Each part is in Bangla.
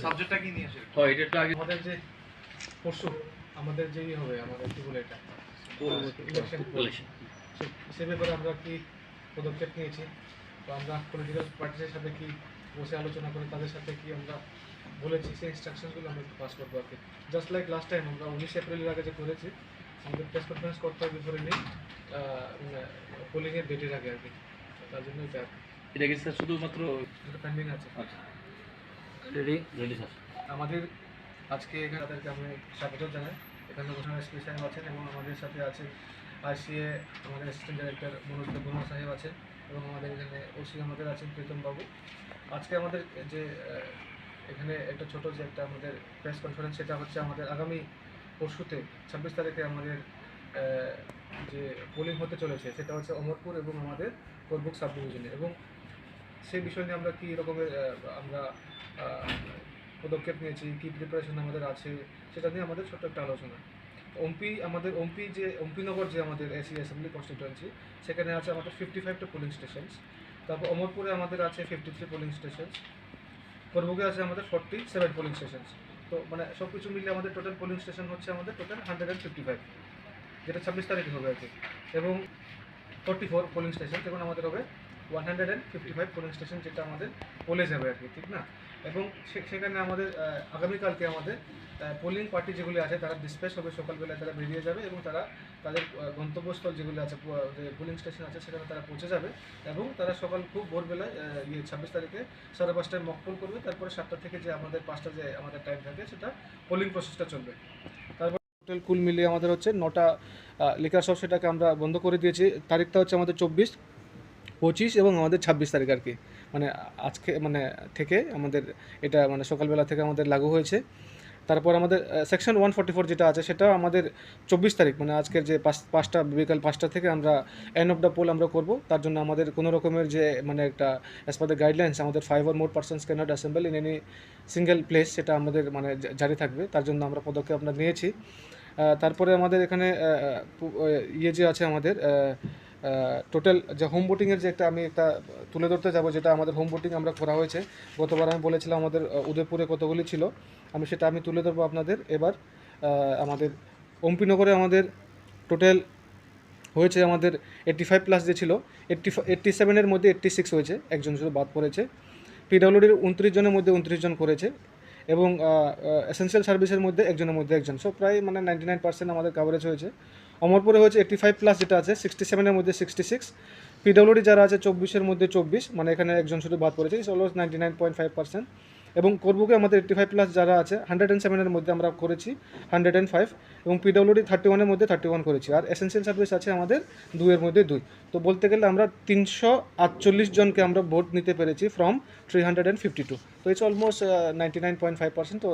সাবজেক্টটা কি হয় পদক্ষেপ নিয়েছি তো আমরা পলিটিক্যাল পার্টিদের সাথে কি বসে আলোচনা করে তাদের সাথে কি আমরা বলেছি সেই ইনস্ট্রাকশনগুলো আমরা একটু পাস করব আর কি জাস্ট লাইক লাস্ট টাইম আমরা উনিশ এপ্রিলের আগে যে করেছি আমাদের প্রেস কনফারেন্স করতে হবে বিফোর নেই পোলিংয়ের ডেটের আগে আর কি তার জন্য এটা কি স্যার শুধুমাত্র পেন্ডিং আছে। আচ্ছা। রেডি রেডি স্যার আমাদের আজকে এখানে তাদেরকে আমি স্বাগত জানাই। এখানে ঘোষণা এসপি সাহেব আছেন এবং আমাদের সাথে আছে আইসিএ আমাদের অ্যাসিস্ট্যান্ট ডাইরেক্টর মনোজ দেববর্মা সাহেব আছেন এবং আমাদের এখানে ওসি আমাদের আছেন প্রীতম বাবু। আজকে আমাদের যে এখানে একটা ছোট যে একটা আমাদের প্রেস কনফারেন্স সেটা হচ্ছে আমাদের আগামী পরশুতে ছাব্বিশ তারিখে আমাদের যে পোলিং হতে চলেছে সেটা হচ্ছে অমরপুর এবং আমাদের করবুক সাব ডিভিশনে এবং সেই বিষয় নিয়ে আমরা কী রকমের আমরা পদক্ষেপ নিয়েছি, কী প্রিপারেশন আমাদের আছে, সেটা নিয়ে আমাদের ছোট্ট একটা আলোচনা। ওমপি, আমাদের, ওমপি যে, ওমপিনগর যে আমাদের এসি অ্যাসেম্বলি কনস্টিটুয়েন্সি সেখানে আছে আমাদের ফিফটি ফাইভটা পোলিং স্টেশনস তারপর অমরপুরে আমাদের আছে ফিফটি থ্রি পোলিং স্টেশনস করবুকে আছে আমাদের ফর্টি সেভেন পোলিং স্টেশনস তো মানে সব কিছু মিলিয়ে আমাদের টোটাল পোলিং স্টেশন হচ্ছে আমাদের total hundred and fifty five যেটা ছাব্বিশ তারিখে হবে আর কি। এবং ফোর্টি ফোর পোলিং স্টেশন এবং আমাদের হবে one hundred and fifty five polling station যেটা আমাদের পোলে যাবে আর কি, ঠিক না? এবং সেখানে আমাদের আগামীকালকে আমাদের পোলিং পার্টি যেগুলি আছে তারা ডিসপ্যাচ হবে সকালবেলায়, তারা বেরিয়ে যাবে এবং তারা তাদের গন্তব্যস্থল যেগুলি আছে যে পোলিং স্টেশন আছে সেখানে তারা পৌঁছে যাবে এবং তারা সকাল খুব ভোরবেলায় ইয়ে ছাব্বিশ তারিখে সাড়ে পাঁচটায় মকপল করবে। তারপরে সাতটা থেকে যে আমাদের পাঁচটা যে আমাদের টাইম থাকে সেটা পোলিং প্রসেসটা চলবে। তারপর টোটাল কুল মিলিয়ে আমাদের হচ্ছে নটা লিকার শপ সেটাকে আমরা বন্ধ করে দিয়েছি। তারিখটা হচ্ছে আমাদের চব্বিশ। পঁচিশ এবং আমাদের ছাব্বিশ তারিখ আর কি। মানে আজকে মানে থেকে আমাদের এটা মানে সকালবেলা থেকে আমাদের লাগু হয়েছে। তারপর আমাদের সেকশন ওয়ান ফর্টি ফোর যেটা আছে সেটা আমাদের চব্বিশ তারিখ মানে আজকের যে পাঁচ, পাঁচটা, বিকাল পাঁচটা থেকে আমরা এন্ড অফ দ্য পোল আমরা করব। তার জন্য আমাদের কোনো রকমের যে মানে একটা অ্যাজ পার দ্য গাইডলাইন্স আমাদের five or more persons cannot assemble in any single place সেটা আমাদের মানে জারি থাকবে। তার জন্য আমরা পদক্ষেপ আমরা নিয়েছি। তারপরে আমাদের এখানে ইয়ে যে আছে আমাদের টোটাল যে হোম বোটিংয়ের যে একটা আমি একটা তুলে ধরতে যাব, যেটা আমাদের হোম বোটিং আমরা করা হয়েছে, গতবার আমি বলেছিলাম আমাদের উদয়পুরে কতগুলি ছিল, আমি সেটা আমি তুলে ধরবো আপনাদের। এবার আমাদের অম্পিনগরে আমাদের টোটাল হয়েছে আমাদের এইট্টি ফাইভ প্লাস যে ছিল এইট্টি এইট্টি সেভেনের মধ্যে এইট্টি সিক্স হয়েছে, একজন শুধু বাদ পড়েছে। পিডাব্লিউডির উনত্রিশ জনের মধ্যে উনত্রিশ জন করেছে এবং এসেন্সিয়াল সার্ভিসের মধ্যে একজনের মধ্যে একজন। সো প্রায় মানে নাইনটি নাইন পার্সেন্ট আমাদের কাভারেজ হয়েছে। অমরপুরে হয়েছে এইট্টি ফাইভ প্লাস যেটা আছে সিক্সটি সেভেনের মধ্যে সিক্সটি সিক্স পিডব্লিউডি যারা আছে চব্বিশের মধ্যে চব্বিশ মানে এখানে একজন শুধু বাদ পড়েছে is almost ninety nine point five percent এবং করবুকে আমাদের এইট্টি ফাইভ প্লাস যারা আছে হান্ড্রেড অ্যান্ড সেভেনের মধ্যে আমরা করেছি হান্ড্রেড অ্যান্ড ফাইভ এবং পিডব্লিউডি থার্টি ওয়ানের মধ্যে থার্টি ওয়ান করেছি, আর এসেন্সিয়াল সার্ভিস আছে আমাদের দুইয়ের মধ্যে দুই। তো বলতে গেলে আমরা তিনশো আটচল্লিশ জনকে আমরা ভোট নিতে পেরেছি from three hundred and fifty two তো it's almost ninety nine point five percent তো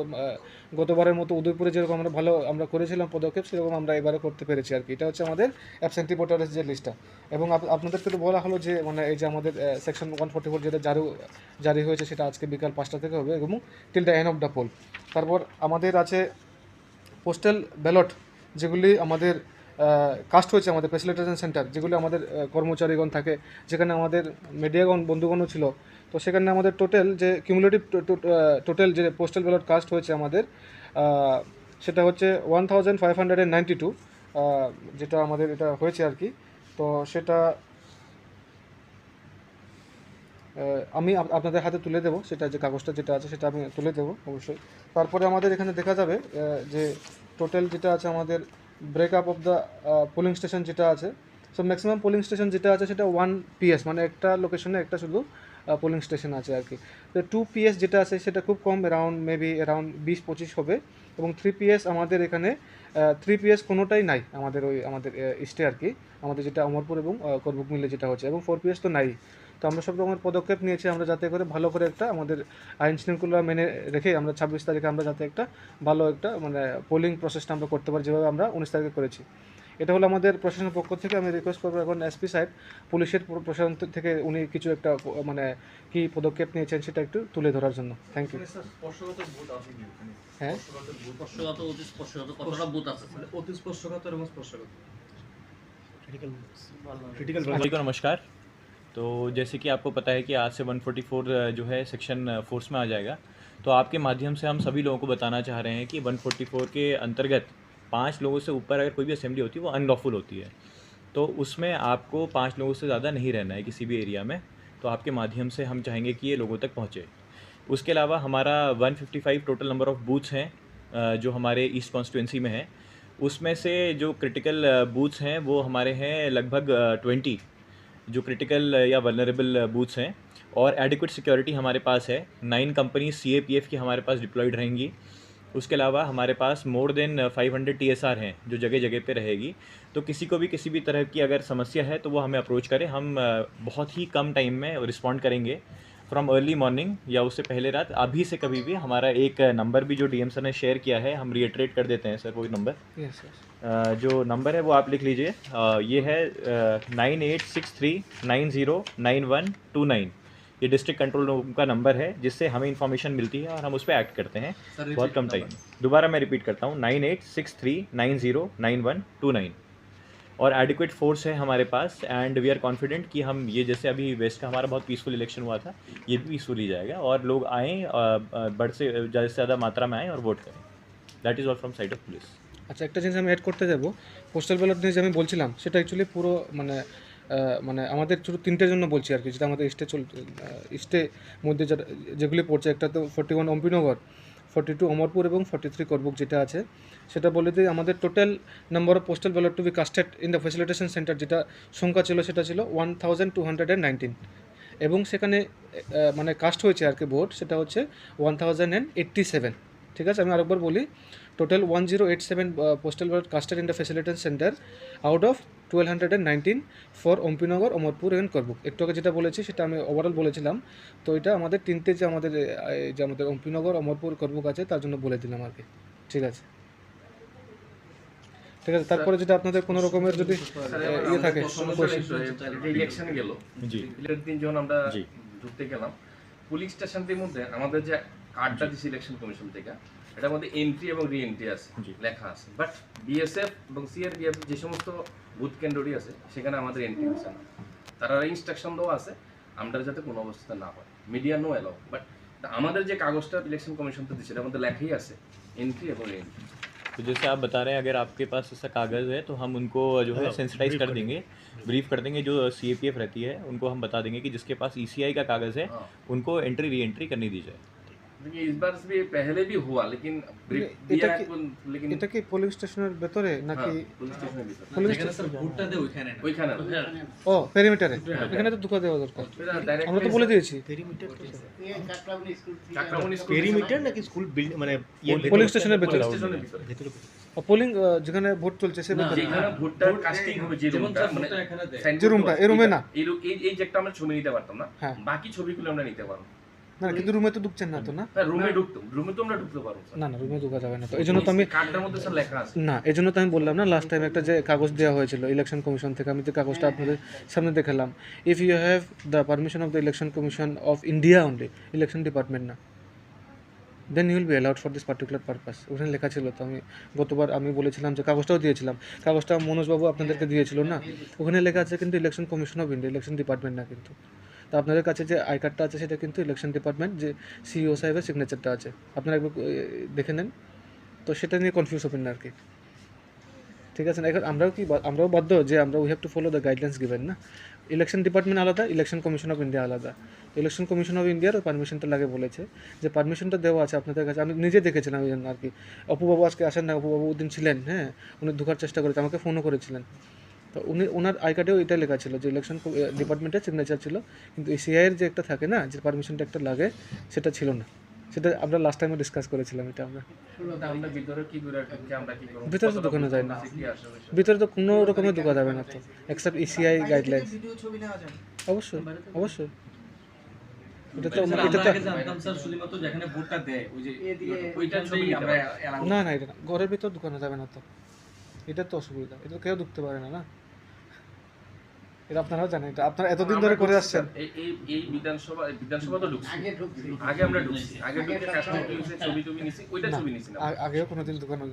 গতবারের মতো উদয়পুরে যেরকম আমরা ভালো, আমরা করেছিলাম পদক্ষেপ, সেরকম আমরা এবারে করতে পেরেছি আর কি। এটা হচ্ছে আমাদের অ্যাবসেন্টি ভোটারের যে লিস্টটা এবং আপনাদেরকে তো বলা হলো যে মানে এই যে আমাদের সেকশন ওয়ান ফোর্টি ফোর যেটা জারি জারি হয়েছে, সেটা আজকে বিকাল পাঁচটা থেকে হবে এবং till the end of the poll তারপর আমাদের আছে পোস্টাল ব্যালট যেগুলি আমাদের কাস্ট হয়েছে আমাদের ফেসিলিটেশন সেন্টার যেগুলি আমাদের কর্মচারীগণ থাকে। যেখানে আমাদের মিডিয়াগণ বন্ধুগণও ছিল। তো সেখানে আমাদের টোটাল যে কিউমুলেটিভ টোটাল যে পোস্টাল ব্যালট কাস্ট হয়েছে আমাদের সেটা হচ্ছে one thousand five hundred and ninety two যেটা আমাদের এটা হয়েছে আর কি। তো সেটা আমি আপনাদের হাতে তুলে দেবো। সেটা যে কাগজটা যেটা আছে সেটা আমি তুলে দেবো অবশ্যই। তারপরে আমাদের এখানে দেখা যাবে যে টোটাল যেটা আছে আমাদের breakup of the polling station যেটা আছে। সো ম্যাক্সিমাম পোলিং স্টেশন যেটা আছে সেটা ওয়ান পিএস মানে একটা লোকেশনে একটা শুধু পোলিং স্টেশন আছে আর কি। তো টু পিএস যেটা আছে সেটা খুব কম অ্যারাউন্ড মেবি অ্যারাউন্ড বিশ, পঁচিশ হবে। এবং থ্রি পিএস আমাদের এখানে থ্রি পিএস কোনোটাই নাই আমাদের ওই, আমাদের ইস্টে আর কি। আমাদের যেটা অমরপুর এবং করবুক মিলে যেটা হচ্ছে। এবং ফোর পিএস তো নাই। তো আমরা সব রকমের পদক্ষেপ নিয়েছি আমরা যাতে করে ভালো করে একটা আমাদের আইন শৃঙ্খলা মেনে রেখে আমরা ছাব্বিশ তারিখে আমরা যাতে একটা ভালো একটা মানে পোলিং প্রসেসটা আমরা করতে পারি যেভাবে আমরা উনিশ তারিখে করেছি। এটা হলো আমাদের প্রশাসনের পক্ষ থেকে আমি রিকোয়েস্ট করব এখন এসপি সাহেব পুলিশের প্রশাসন থেকে উনি কিছু একটা মানে কি পদক্ষেপ নিয়েছেন সেটা একটু তুলে ধরার জন্য। থ্যাংক ইউ হ্যাঁ? স্পর্শগত ভোট। স্পর্শগত অতি স্পর্শগত কতটা বুথ আছে অতি স্পর্শগত এবং স্পর্শগত সবাইকে নমস্কার। तो जैसे कि आपको पता है कि आज से 144 जो है, सेक्शन फोर्स में आ जाएगा। तो आपके माध्यम से हम सभी लोगों को बताना चाह रहे हैं कि 144 के अंतर्गत पाँच लोगों से ऊपर अगर कोई भी असेंबली होती है, वो अनलॉफुल होती है। तो उसमें आपको पाँच लोगों से ज़्यादा नहीं रहना है किसी भी एरिया में। तो आपके माध्यम से हम चाहेंगे कि ये लोगों तक पहुँचे। उसके अलावा हमारा 155 टोटल नंबर ऑफ़ बूथ्स हैं जो हमारे ईस्ट कॉन्स्टिट्यूंसी में है। उसमें से जो क्रिटिकल बूथ्स हैं, वो हमारे हैं लगभग ट्वेंटी जो क्रिटिकल या वनरेबल बूथ्स हैं और एडिक्वेट सिक्योरिटी हमारे पास है। Nine company C A P F की हमारे पास डिप्लॉयड रहेंगी। उसके अलावा हमारे पास मोर देन 500 हंड्रेड टीएसआर हैं जो जगह जगह पे रहेगी। तो किसी को भी किसी भी तरह की अगर समस्या है तो वो हमें अप्रोच करें। हम बहुत ही कम टाइम में रिस्पॉन्ड करेंगे। फ्रॉम अर्ली मॉर्निंग या उससे पहले रात अभी से कभी भी हमारा एक नंबर भी जो डीएम सर ने शेयर किया है हम रिएटरेट कर देते हैं सर वो नंबर यस यस अ, जो नंबर है वो आप लिख लीजिए। अ, ये है nine eight six three nine zero nine one two nine ये डिस्ट्रिक्ट कंट्रोल रूम का नंबर है जिससे हमें इन्फॉर्मेशन मिलती है और हम उस पर एक्ट करते हैं। बहुत कम टाइम दोबारा मैं रिपीट करता हूँ। Nine eight six three nine zero nine one two nine और एडिक्वेट फोर्स है हमारे पास एंड वी आर कॉन्फिडेंट कि हम ये जैसे अभी वेस्ट का हमारा बहुत पीसफुल इलेक्शन हुआ था ये भी पीसफुली जाएगा और लोग आएँ अ, अ, बढ़ से ज़्यादा से ज़्यादा मात्रा में आएँ और वोट करें that is all from side of police আচ্ছা একটা জিনিস আমি অ্যাড করতে যাব পোস্টাল ব্যালট নিয়ে যে আমি বলছিলাম সেটা অ্যাকচুয়ালি পুরো মানে আহ, মানে আমাদের শুধু তিনটের জন্য বলছি আর কি যেটা আমাদের ইস্টে চল ইস্টে মধ্যে যেটা যেগুলি পড়ছে একটা তো forty one Ampinagar forty two Amarpur এবং ফর্টি থ্রি করবুক যেটা আছে, সেটা বলে দিই, আমাদের total number of postal ballot to be casted in the facilitation centre যেটা সংখ্যা ছিল, সেটা ছিল one thousand two hundred and nineteen এবং সেখানে মানে কাস্ট হয়েছে আর কি ভোট সেটা হচ্ছে one thousand and eighty seven ঠিক আছে? আমি আরেকবার বলি total one zero eight seven postal ballot casted in the facilitation centre out of twelve hundred and nineteen for Ampinagar Amarpur এবং করবুক একটু আগে যেটা বলেছি সেটা আমি ওভারঅল বলেছিলাম। তো এটা আমাদের তিনটে যে আমাদের যে আমাদের অম্পিনগর অমরপুর করবুক আছে তার জন্য বলে দিলাম আর কি। ঠিক আছে? ঠিক আছে তারপরে যেটা আপনাদের কোনো রকমের যদি ইয়ে থাকে ইলেকশন গেল দিন যখন আমরা ঢুকতে গেলাম পুলিশ স্টেশনটির মধ্যে আমাদের যে কার্ডটা দিচ্ছে ইলেকশন কমিশন থেকে এটার মধ্যে এন্ট্রি এবং রি এন্ট্রি আছে জি। লেখা আছে বাট বিএসএফ এবং সিআরপিএফ যে সমস্ত বুথ কেন্দ্রটি আছে সেখানে আমাদের এন্ট্রি হচ্ছে না তারা ইনস্ট্রাকশন দেওয়া আছে আমরা যাতে কোনো অবস্থা না হয় মিডিয়া নো অ্যালাউ বাট আমাদের যে কাগজটা ইলেকশন কমিশন তো দিচ্ছে এটার মধ্যে লেখাই আছে এন্ট্রি এবং রি এন্ট্রি तो जैसे आप बता रहे हैं अगर आपके पास ऐसा कागज़ है तो हम उनको जो है सेंसिटाइज कर देंगे ब्रीफ कर देंगे जो सी रहती है उनको हम बता देंगे कि जिसके पास ई का कागज़ है हाँ। उनको एंट्री री एंट्री करनी दी जाए देखिए इस बार भी पहले भी हुआ लेकिन brief ये- दिया এটা है কি- कुल- लेकिन এটা কি পুলিশ স্টেশনের ভেতরে নাকি हाँ, पुलिस स्टेशन में भी था। পুলিশ যেখানে স্যার ভোটটা দেয় ওইখানে না। ওইখানে ও পেরিমিটারে এখানে তো দুটো দেওয়া দরকার এটা direct আমরা তো বলে দিয়েছি চাকরামণি স্কুল পেরিমিটার নাকি স্কুল বিল্ডিং মানে ইয়ে পুলিশ স্টেশনের ভেতরে পুলিশ স্টেশনের ভিতরে ভেতরে পোলিং যেখানে ভোট চলছে সে ভেতরে যেখানে ভোটটার কাস্টিং হবে যে যেমন রুমটা স্যার মানে ভোটটা এখানে দেয়। sign যে রুমটা, করতে এই রুমে হবে। না? এই রু- এই এই যে একটা আমরা ছবি নিতে পারতাম না হ্যাঁ। বাকি ছবিগুলো আমরা নিতে পারবো না কিন্তু রুমে তো ঢুকছেন না তো না? রুমে ঢুকতাম রুমে তো আমরা ঢুকতে পারব না না রুমে ঢুকা যাবে না তো এই জন্য তো আমি কার্ডটার মধ্যে স্যার লেখা আছে। না এই জন্য তো আমি বললাম না লাস্ট টাইম একটা যে কাগজ দেওয়া হয়েছিল ইলেকশন কমিশন থেকে আমি যে কাগজটা আপনাদের সামনে দেখালাম। If you have the permission of the election commission of India only election department না then you'll be allowed for this particular purpose ওখানে লেখা ছিল তো আমি গতবার আমি বলেছিলাম যে কাগজটাও দিয়েছিলাম। কাগজটা মনোজবাবু আপনাদেরকে দিয়েছিল না ওখানে লেখা আছে কিন্তু election commission of India election department না কিন্তু। তো আপনাদের কাছে যে আই কার্ডটা আছে সেটা কিন্তু ইলেকশন ডিপার্টমেন্ট যে সিইও সাহেবের সিগনেচারটা আছে। আপনারা একবার দেখে নেন। তো সেটা নিয়ে কনফিউজ হবেন না আর কি। ঠিক আছে এখন আমরাও কি আমরাও বাধ্য যে আমরা we have to follow the guidelines given না? ইলেকশন ডিপার্টমেন্ট আলাদা ইলেকশন কমিশন অফ ইন্ডিয়া আলাদা। ইলেকশন কমিশন অফ ইন্ডিয়ার পারমিশনটা লাগে বলেছে যে পারমিশনটা দেওয়া আছে আপনাদের কাছে। আমি নিজে দেখেছিলাম ওই জন্য আর কি। অপুবাবু আজকে আসেন না, অপুবাবু দিন ছিলেন হ্যাঁ? উনি ঢোকার চেষ্টা করেছে, আমাকে ফোনও করেছিলেন। তো উনি ওনার আই কার্ডেও এটা লেখা ছিল যে ইলেকশন ডিপার্টমেন্টের সিগনেচার ছিল। কিন্তু এই সিআইয়ের যে একটা থাকে না যে পারমিশনটা একটা লাগে সেটা ছিল না। সেটা আমরা লাস্ট টাইমে ডিসকাস করেছিলাম এটা আমরা। ভিতরে কি করে ঢুকে আমরা কি করব? ভিতরে তো ঢোকানো যায় না। ভিতরে তো কোনো রকমের ঢোকা যাবে না তো এক্সেপ্ট ইসিআই গাইডলাইন অবশ্যই অবশ্যই। এটা তো স্যার, এটা তো আগে জানতাম স্যার শুধুমাত্র যেখানে ভোটটা দেয় ওই যে ওইটার ওইটার ছবি ছবি আমরা না না এটা না। ঘরের ভিতর ঢুকানো যাবে না তো। এটা তো অসুবিধা। এটা তো কেউ ঢুকতে পারে না না? এটা আপনারাও জানেন এটা আপনারা এতদিন ধরে করে আসছেন। এই এই এই বিধানসভা বিধানসভা তো ঢুকছি। আগে আমরা ঢুকছি। আগে ঢুকে কাশ্মীর ছবি টবি নিছি ওইটা ছবি নিছি না। আগেও কোনোদিন ঢুকানো